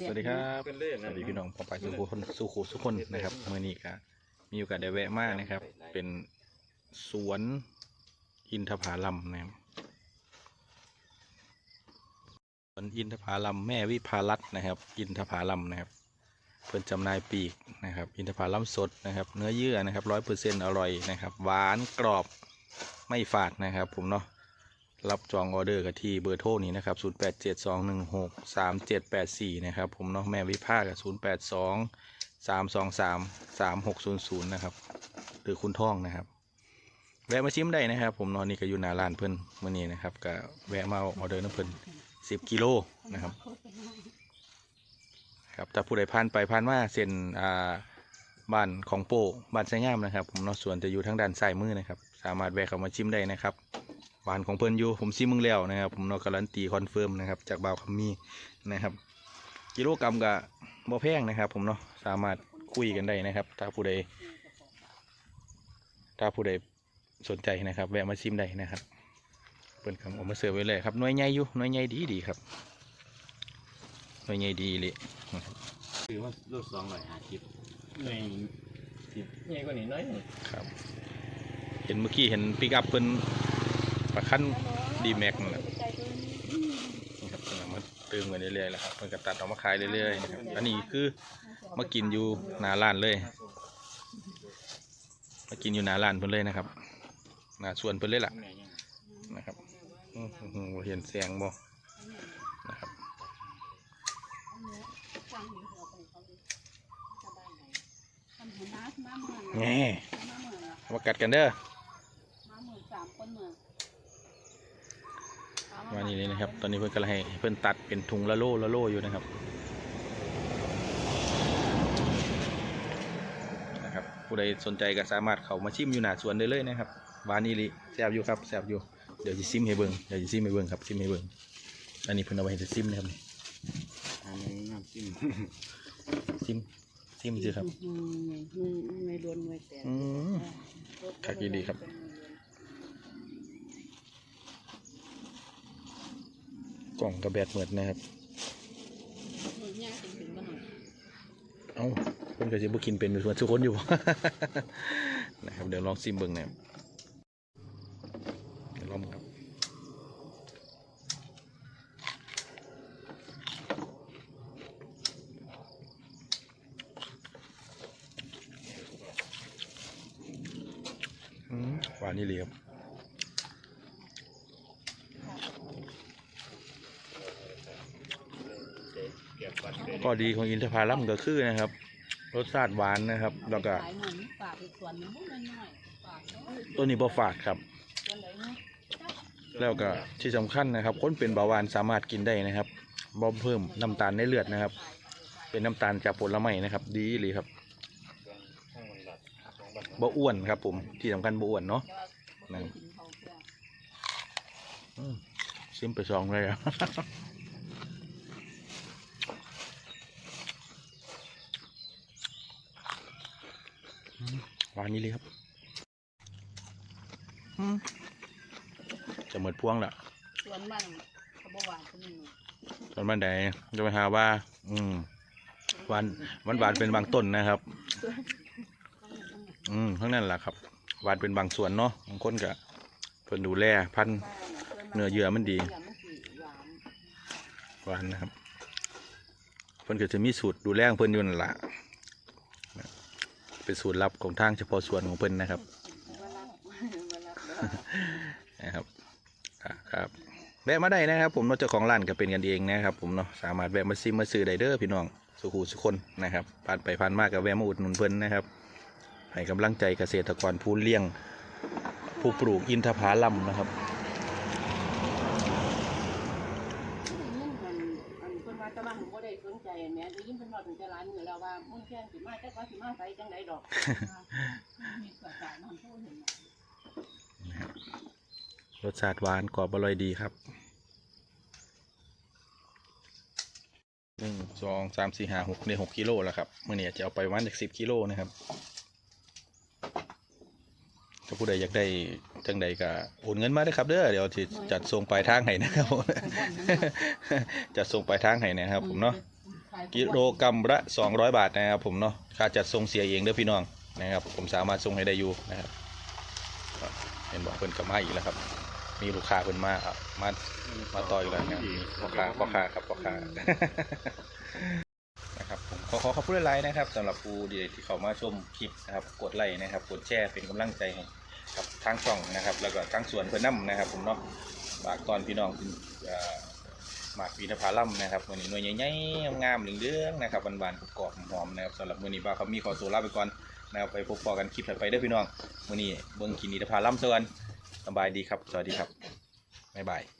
สวัสดีครับเป็นเล่นสนะวัสดีพี่น้องปอปายสุขุคนสุขุสุขคนนะครับเมื่อนี้ก็มีโอกาสได้แวะมากนะครับ เป็นสวนอินทผลัมนะครับสวนอินทผลัมแม่วิภารัตน์นะครับ อินทผลัมนะครับเพิ่นจำหน่ายปีกนะครับ อินทผลัมสดนะครับ เนื้อเยื่อนะครับร้อยเปอร์เซ็นต์อร่อยนะครับ หวานกรอบไม่ฝาดนะครับ ผมเนาะ รับจองออเดอร์กันที่เบอร์โทรนี้นะครับ 0 8 7 2 1 6 3 7 8 4 นะครับ ผมเนาะแม่วิภากับ 0 8 2 3 2 3 3 6 0 0 นะครับ หรือคุณท่องนะครับ แวะมาชิมได้นะครับ ผมนอนนี่ก็อยู่หน้าร้านเพิ่นเมื่อนี้นะครับก็แวะมาออเดอร์น้ำเพิ่น10 กิโลนะครับ ครับถ้าผู้ใดผ่านไปผ่านมาเส้นอ่าบ้านของโป้บ้านไซงามนะครับ ผมเนาะส่วนจะอยู่ทางด้านซ้ายมือนะครับ สามารถแวะเข้ามาชิมได้นะครับ หวานของเพิ่นอยู่ผมซิมมึงแล้วนะครับ ผมเนาะการันตีคอนเฟิร์มนะครับ จากบ่าวคำมีนะครับ กิโลกรัมกับบ่แพงนะครับ ผมเนาะสามารถคุยกันได้นะครับ ถ้าผู้ใดถ้าผู้ใดสนใจนะครับ แวะมาชิมได้นะครับเพิ่นคำออกมาเสิร์ฟไว้เลยครับหน่วยใหญ่อยู่หน่วยใหญ่ดีดีครับหน่วยใหญ่ดีเลยคือว่าลูกสองร้อยห้าสิบในสิบใหญ่กว่านี้น้อยหนึ่งครับ เห็นเมื่อกี้เห็นปิกอัพเพิ่น ประคั้นดีแม็กนั่นแหละนะครับกำลังมาเติมกันเรื่อยๆแล้วครับเพิ่นก็ตัดออกมาขายเรื่อยๆนะครับอันนี้คือมากินอยู่หน้าร้านเลยมากินอยู่หน้าร้านเพิ่นเลยนะครับหน้าสวนเพิ่นเลยล่ะนะครับเห็นแสงบ่นะครับแง่มากัดกันเด้อมานี่ เลยนะครับ ตอนนี้เพิ่นกำลังให้เพิ่นตัดเป็นถุงละโลละโลอยู่นะครับนะครับผู้ใดสนใจก็สามารถเข้ามาชิมอยู่หน้าสวนได้เลยนะครับหวานนี่ลิแซ่บอยู่ครับแซ่บอยู่เดี๋ยวจะซิมให้เบิ่งเดี๋ยวจะซิมให้เบิ่งครับซิมให้เบิ่งอันนี้เพิ่นเอาไว้ให้ซิมนะครับนี่อันนี้น้ำจิ้มซิมซิมสิครับไม่ล้วนไม่แต่อืมคักดีๆครับ กล่องกระแบดเหมือนนะครับย่างถึงบ้านเอาเพิ่นก็สิบ่กินเป็นส่วนทุกคนอยู่ นะครับเดี๋ยวลองซิมเบิ่งนะครับเดี๋ยวลองครับอืมหวานนี่เลยครับ เก็บก่อนเดี๋ยว ข้อดีของอินทผลัมก็คือนะครับ รสชาติหวานนะครับ แล้วก็ขายเหมือนฝากอีกส่วนหนึงมุ้งน้อยๆฝากเนาะตัวนี้บ่ฝาดครับ แล้วก็ที่สำคัญนะครับ คนเป็นเบาหวานสามารถกินได้นะครับบ่เพิ่มน้ำตาลในเลือดนะครับ เป็นน้ำตาลจากผลไม้นะครับ ดีเลยครับบ๊อบอ้วนครับ ผมที่สำคัญบ่อ้วนเนาะแต่นซิมไปสองเลยอะ อืมห วานนี่เลยครับอืมจะหมดพวงแล้วส่วนบ้านเขาบ่หวานคนนึงตอนบ้านใดจะไปหาว่า อืมหวานหวานหวานเป็นบางต้นนะครับ อืมทั้งนั้นแหละครับหวานเป็นบางส่วนเนาะบางคนก็เพิ่นดูแลพันธุ์เนื้อเยื่อมันดีหวานหวานนะครับเพิ่นก็จะมีสูตรดูแลของเพิ่นอยู่นั่นแหละนะ เป็นสูตรลับของทางเฉพาะส่วนของเพิ่นนะครับนะครับครับแวะมาได้นะครับ ผมเนาจ้าของร้านก็เป็นกันเองนะครับ ผมเนาะสามารถแวะมาซิมมาซื้อได้เด้อพี่น้องสุขูสุคนนะครับผ่านไปผ่านมากก็แวะมาอุดหนุนเพิ่นนะครับให้กำลังใจเกษตรกรผู้เลี้ยง ผู้ปลูกอินทผลัมนะครับ มันอันเพิ่นว่า แต่ว่าผมบ่ได้สนใจอันแม่ได้ยินเพิ่นว่าถึงจะหลายมื้อแล้วว่ามุ่งแค่สิมาจักว่าสิมาไสจังไดดอกมีกิดจากน้ำท่วมเห็นรสชาติหวานกรอบอร่อยดีครับหนึ่งสองสามสี่ห้าหกในหกกิโลแล้วครับเมื่อนี้จะเอาไปวันจากสิบกิโลนะครับ ผู้ใดอยากได้จังใดก็โอนเงินมาได้อครับเด้อเดี๋ยวจะจัดส่งปลายทางให้นะครับจัดส่งปลายทางให้นะครับ ผมเนาะขขายกิโลกรัมละ200 บาทนะครับ ผมเนาะค่าจัดส่งเสียเองเด้อพี่น้องนะครับ ผมสามารถส่งให้ได้อยู่นะครับก็เห็นบอกเพิ่นกลับมาอีกแล้วครับ มีลูกค้าเพิ่นมาอะมามาต่ออีกแล้วนะครับพ่อค้าพ่อค้าครับพ่อค้านะครับผมขอขอขอบคุณหลายๆนะครับสำหรับผู้ดีที่เข้ามาชมคลิปนะครับ กดไลค์นะครับ กดแชร์เป็นกำลังใจให้ กับทางช่องนะครับ แล้วก็ทางสวนเพื่อนน้ำนะครับ ผมเนาะฝากตอนพี่น้องที่เอ่อหมากวีนภาลัมนะครับวันนี้หน่วยใหญ่ๆงามๆเหลืองๆนะครับบานๆกรอบๆหอมๆนะครับสำหรับวันนี้บ้าเขามีขอโซล่าไปก่อนนะครับไปพบปอกันคลิปถัดไปด้อพี่น้องวันนี้เบิ้งกินอิภาลัมซะก่อนสบายดีครับ สวัสดีครับบ๊ายบาย